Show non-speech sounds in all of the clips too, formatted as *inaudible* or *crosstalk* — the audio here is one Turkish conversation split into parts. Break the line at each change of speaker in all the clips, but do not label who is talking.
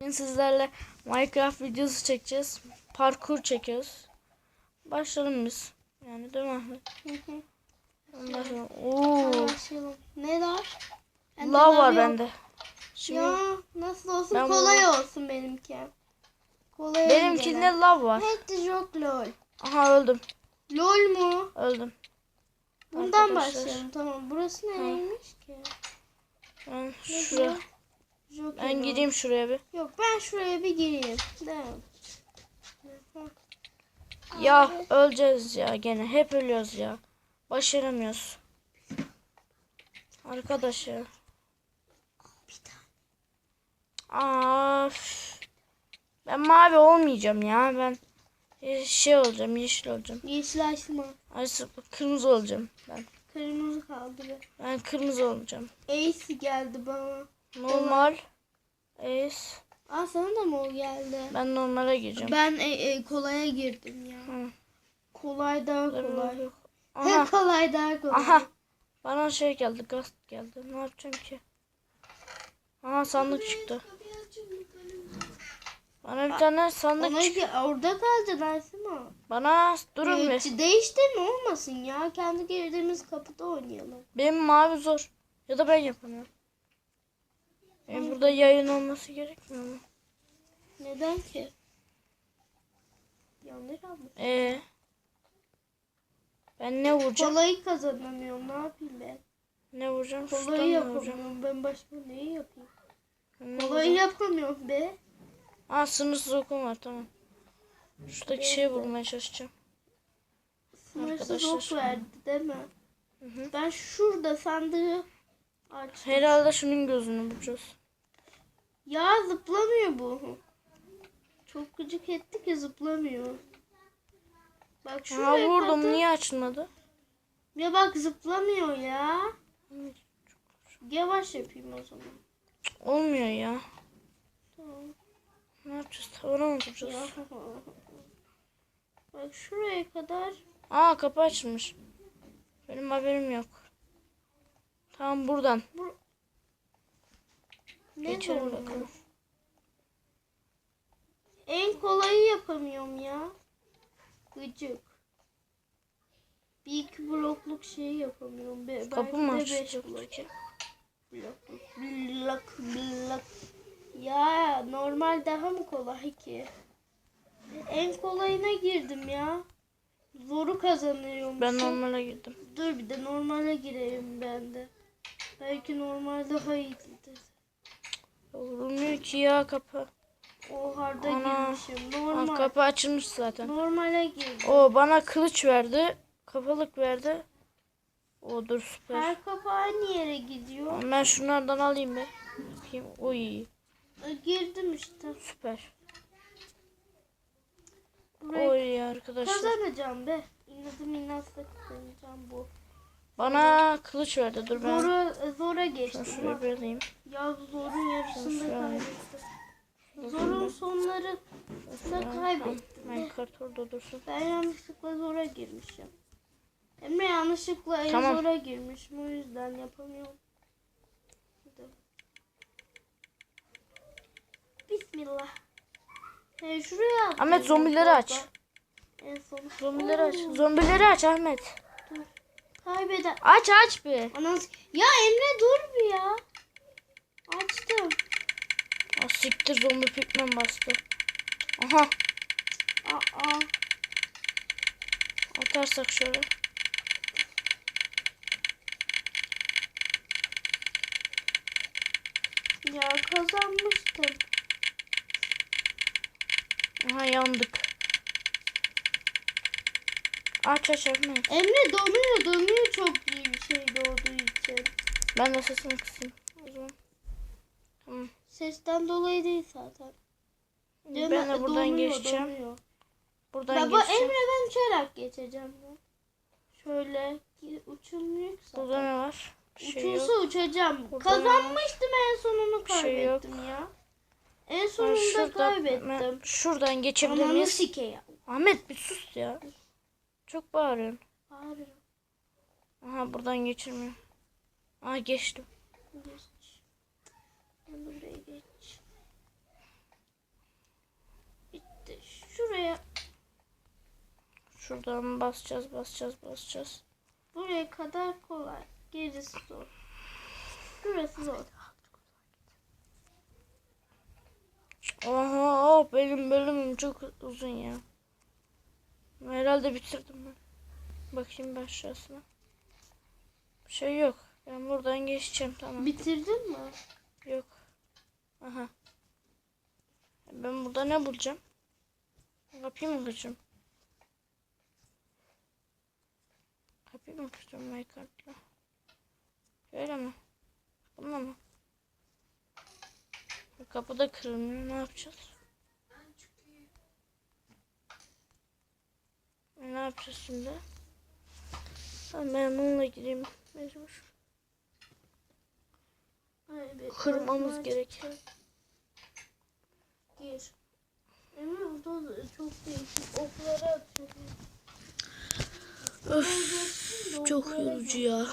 Bugün sizlerle Minecraft videosu çekeceğiz. Parkur çekiyoruz. Başlayalım biz. Yani değil mi. Oo,
Başlayalım. Ne var? Bende
lav var
yok.
bende. Şimdi
Ya nasıl olsun
Ben
kolay olsun benimki. Kolay
benimkinde lav var.
Hadi yok lol.
Aha öldüm.
Lol mu?
Öldüm.
Bundan
Arkadaşlar.
başlayalım. Tamam. Burası nereymiş ki?
Ben
Ne
şuraya.
Joker
Ben
o.
gideyim şuraya bir.
Yok ben şuraya bir gireyim. Devam.
Ya öleceğiz ya gene. Hep ölüyoruz ya. Başaramıyoruz. Arkadaş ya. Aa, üf. ben mavi olmayacağım ya. Ben şey olacağım, yeşil olacağım.
Yeşil açma.
Ay, kırmızı olacağım ben.
Kırmızı kaldı be.
Ben kırmızı olacağım.
Ace geldi bana.
Normal. Ace.
Aa sana da mı o geldi?
Ben normale gireceğim.
Ben e, e, kolaya girdim ya.
Hı.
Kolay daha kolay. *laughs*
Aha.
kolay daha kolay.
Aha. Bana şey geldi, gaz geldi. Ne yapacağım ki? Aha sandık çıktı. Bana bir tane sandık
Ona
çıktı.
orada kalacaksın Aysima.
Bana durun bir.
Evet, değiştirme olmasın ya. Kendi girdiğimiz kapıda oynayalım.
Benim mavi zor. Ya da ben yapamıyorum. Benim burada yayın olması gerekmiyor mu?
Neden ki? Yanlış anladım.
Ee, ben ne vuracağım?
Kolayı kazanamıyorum. Ne yapayım ben?
Ne vuracağım? Şuradan
Kolayı
mı vuracağım?
yapamıyorum. Ben başka neyi yapayım?
Ne
Kolayı
vuracağım?
yapamıyorum be.
Aa sınırsız okum var tamam. Şuradaki şeyi vurmaya çalışacağım.
Sınırsız
Arkadaşlar.
ok verdi değil mi?
Hı hı.
Ben şurada sandığı açtım.
Herhalde şunun gözünü bulacağız.
Ya zıplamıyor bu. Çok gıcık etti ki zıplamıyor. Bak şuraya
vurdum
kadar-
niye açmadı?
Ya bak zıplamıyor ya. Yavaş yapayım o zaman.
Olmuyor ya.
Tamam.
Ne yapacağız? Tavana mı
Ya.
vuracağız?
Bak şuraya kadar.
Aa kapı açılmış. Benim haberim yok. Tamam buradan.
Ne
Geçelim bakalım.
En kolayı yapamıyorum ya. Gıcık. Bir iki blokluk şeyi yapamıyorum. Be,
Kapı
belki
mı
de beş
açılacak
blok.
ki?
Blok, blok, blok. Ya normal daha mı kolay ki? En kolayına girdim ya. Zoru kazanıyorum.
Ben normale girdim.
Dur bir de normale gireyim ben de. Belki normal daha iyidir.
Vurulmuyor ki ya kapı.
O harda
Ana.
girmişim. Normal.
kapı açılmış zaten.
Normale girdim.
O bana kılıç verdi. Kafalık verdi. O dur süper.
Her kapı aynı yere gidiyor.
Ben şunlardan alayım be. Bakayım. Oy
E, Girdim işte.
süper.
Burayı
Oy arkadaşlar.
kazanacağım be. İnadım inatla kazanacağım bu.
Bana kılıç verdi. Dur ben.
Zora, zora geçtim.
şuraya bir alayım.
Ya zorun yarısında kaybettim. Zorun sonları da kaybettim.
Ben kart orada dursun.
Ben yanlışlıkla zora girmişim. Emre yanlışlıkla
Tamam.
zora girmişim. O yüzden yapamıyorum. Bismillah. He şuraya.
Ahmet, zombileri aç.
En son.
Zombileri aç. Zombileri aç Ahmet.
Kaybeder.
Aç aç bir.
Anan ya Emre dur bir ya. Açtım.
Aa, siktir zombi pikmen bastı. Aha
Aa.
atarsak şöyle.
Ya kazanmıştım.
Aha yandık. Aç Ahmet.
Emre donuyor donuyor çok iyi bir şey doğduğu için.
Ben de sesini kısayım. O zaman. Tamam.
Sesten dolayı değil zaten.
Ben de buradan
Donuyor,
geçeceğim.
donuyor.
Buradan
Baba
geçeceğim.
Emre ben uçarak geçeceğim ben. Şöyle uçulmuyor ki
Burada
zaten.
ne var? Bir şey
Uçulsa
yok.
uçacağım.
Burada
Kazanmıştım en sonunu
şey yok.
kaybettim ya. En
Ben
sonunda
şurada-
kaybettim.
ben şuradan geçebilir
Ananı
miyiz? Ahmet bir sus ya. Çok bağırıyorsun.
Bağırıyorum.
Aha buradan geçirmiyorum. Aha geçtim.
Geç. Ben buraya geç. Bitti. Şuraya.
Şuradan basacağız basacağız basacağız.
Buraya kadar kolay. Gerisi zor. Burası zor.
Oha benim bölümüm çok uzun ya. Herhalde bitirdim ben. Bakayım ben aşağısına. Bir şey yok. Ben buradan geçeceğim tamam.
Bitirdin mi?
Yok. Aha. Ben burada ne bulacağım? Kapıyı mı kıracağım? Kapıyı mı kıracağım Minecraft'la? Şöyle mi? Bununla mı? Kapı da kırılmıyor. Ne yapacağız? Ne yapacağız şimdi? Ben bununla gireyim. Mecbur.
Ay, bir-
Kırmamız gerekiyor.
Gir. Emre da çok değişik okları atıyor.
Öf, çok yorucu ya.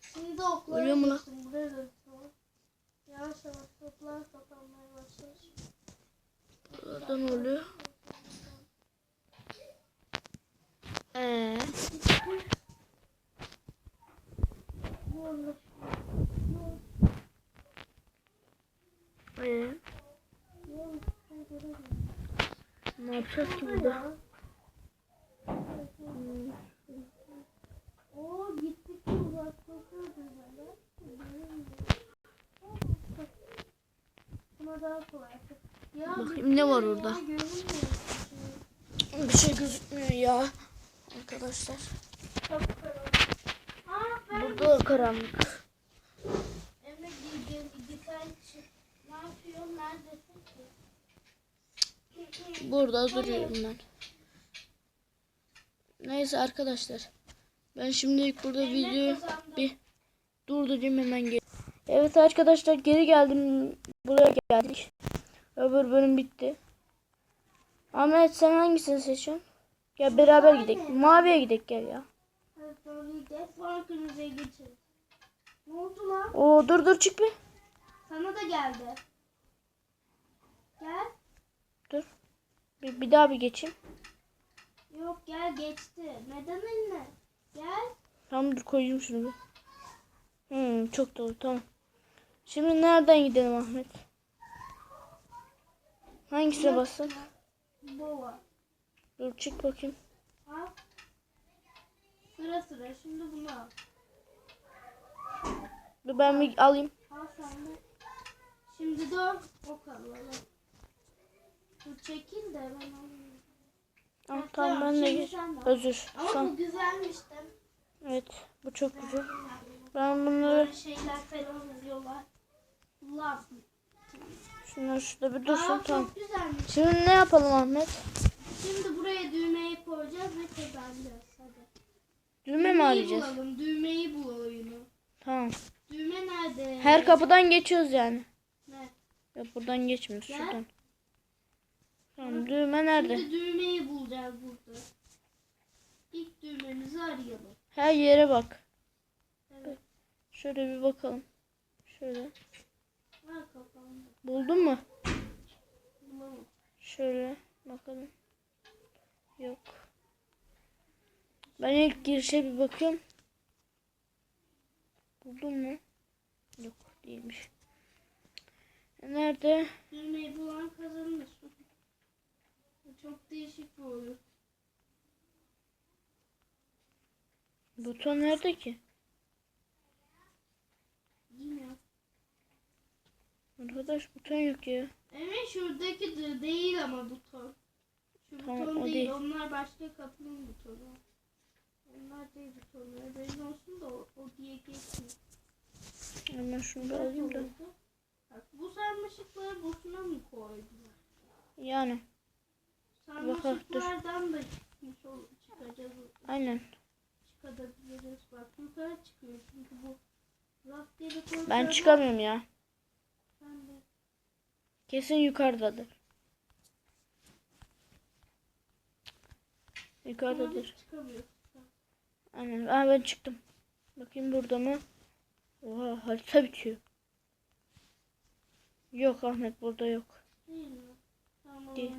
Şimdi oklara
Ölüyor mu lan?
Yavaş yavaş toplar kapanmaya başlar.
Burada ne oluyor? Ee,
Bu anlaşılıyor.
ee,
Yok, ben göremiyorum.
ne yapacağız ki burada?
Oo gittikçe uzaklaşıyordu böyle. Buna daha kolay. Ya
Bakayım ne var orada? Bir şey gözükmüyor ya. Arkadaşlar. Burada da karanlık.
Emre gel gitar çık. Ne yapıyorsun? Neredesin ki?
Burada duruyorum ben. Neyse arkadaşlar. Ben şimdilik burada videoyu bir durdurayım hemen gel. Evet arkadaşlar geri geldim. Buraya geldik. Öbür bölüm bitti. Ahmet sen hangisini seçiyorsun? Ya beraber gidelim. Maviye gidelim gel ya.
Ne oldu lan?
Oo dur dur çık bir.
Sana da geldi. Gel.
Bir, bir daha bir geçeyim.
Yok gel geçti. Neden eline? Gel.
Tamam dur koyayım şunu bir. Hmm, çok doğru tamam. Şimdi nereden gidelim Ahmet? Hangisine bassın?
Bova.
Dur çık bakayım.
Al. Sıra sıra. Şimdi bunu al.
Dur ben bir alayım.
Al sen de. Şimdi de ok alalım. Dur çekil de ben alayım.
Al,
Ha,
tamam ben de
al.
Özür.
Ama bu güzelmiş de.
Evet bu çok güzel. Ben bunları
Böyle şeyler falan yazıyorlar. Love.
şunları şurada bir dursun
Aa,
tamam.
çok güzelmiş.
Şimdi ne yapalım Ahmet?
Şimdi buraya düğmeyi koyacağız ve kazanacağız. Hadi.
Düğme mi
Düğmeyi
arayacağız?
bulalım. Düğmeyi bul oyunu.
Tamam.
Düğme nerede?
Her kapıdan geçiyoruz yani.
Ne?
Yok buradan geçmiyoruz
Gel.
şuradan. Tamam düğme nerede?
Şimdi düğmeyi bulacağız burada. İlk düğmemizi arayalım.
Her yere bak.
Evet.
Şöyle bir bakalım. Şöyle. Buldun mu?
Bulamadım.
Şöyle bakalım. Yok. Ben ilk girişe bir bakıyorum. Buldun mu? Yok değilmiş. E, Nerede?
Düğmeyi bulan kazanır. Bu Çok değişik bir oyun.
Buton nerede ki?
Bilmiyorum.
Arkadaş buton yok ya.
Evet şuradaki de değil ama buton. Şu
Tamam,
buton değil.
değil.
Onlar başka kapının butonu. Onlar değil butonları. Benim olsun da o, o diye geçmiyor.
Hemen şunu bir alayım da.
Bak, bu sarmaşıkları boşuna mı koydular?
Yani
Sarmaşıklardan da çıkmış ol, çıkacağız.
aynen.
Çıkabiliriz. Bak yukarı çıkıyor çünkü bu rastgele koysalar.
Ben çıkamıyorum ya.
Ben de.
Kesin yukarıdadır. Yukarıdadır. Aynen. Aa ben çıktım. Bakayım burada mı? Oha harita bitiyor. Yok Ahmet burada yok.
Değil mi? Tamam.
Değil.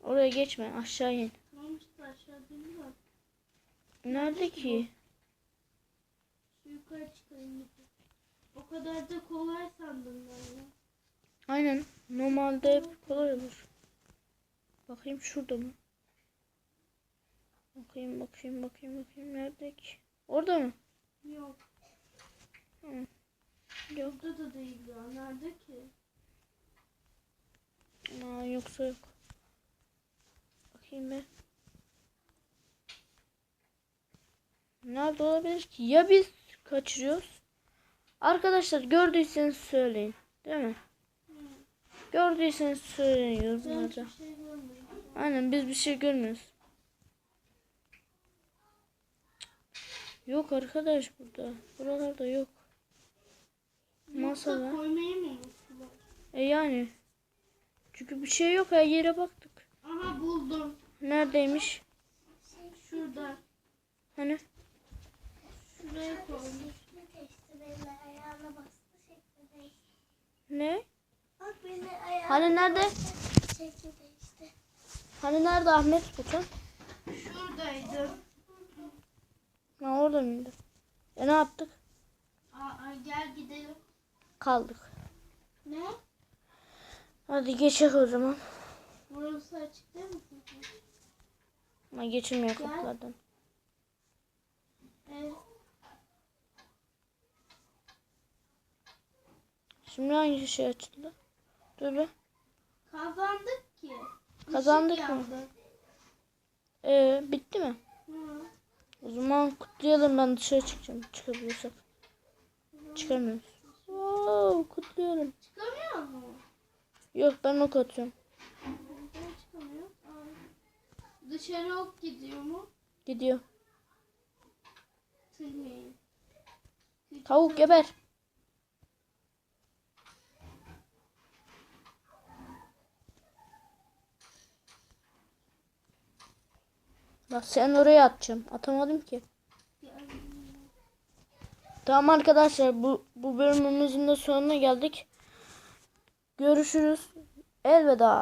Oraya geçme aşağı in.
Tamam işte aşağı dinliyorum.
Nerede ki?
Şu yukarı çıkayım. O kadar da kolay sandım ben ya.
Aynen. Normalde hep kolay olur. Bakayım şurada mı? Bakayım bakayım bakayım bakayım nerede ki? Orada mı?
Yok.
Yok.
Burada da değil ya. Nerede ki?
Aa, yoksa yok. Bakayım ben. Nerede olabilir ki? Ya biz kaçırıyoruz? Arkadaşlar gördüyseniz söyleyin. Değil mi? Gördüyseniz söyleyin yorumlarda.
şey.
Aynen biz bir şey görmüyoruz. Yok arkadaş burada. Buralarda yok. Masa
Yoksa
var.
koymayı mı unuttular?
E yani. Çünkü bir şey yok her yere baktık.
Aha buldum.
Neredeymiş?
Şurada.
Hani?
Şuraya.
Ne?
Bak beni ayağına
Hani nerede?
şekli değişti.
Hani nerede Ahmet Sultan?
Şuradaydı.
Ha orada mıydı? E ne yaptık?
Aa, gel gidelim.
Kaldık.
Ne?
Hadi geçek o zaman.
Burası açık değil mi?
Ha, geçilmiyor kapılardan.
Evet.
Şimdi hangi şey açıldı? Dur be.
Kazandık ki.
Kazandık
Işık
mı?
yandı.
Ee, bitti mi?
Hı.
O zaman kutlayalım ben dışarı çıkacağım. Çıkabiliyorsak. Çıkamıyoruz. Wow, kutluyorum.
Çıkamıyor mu?
Yok ben ok atıyorum.
Dışarı ok gidiyor mu?
Gidiyor.
Tırmayın.
Tavuk geber. Sen oraya atacağım. Atamadım ki. Tamam arkadaşlar bu bu bölümümüzün de sonuna geldik. Görüşürüz. Elveda.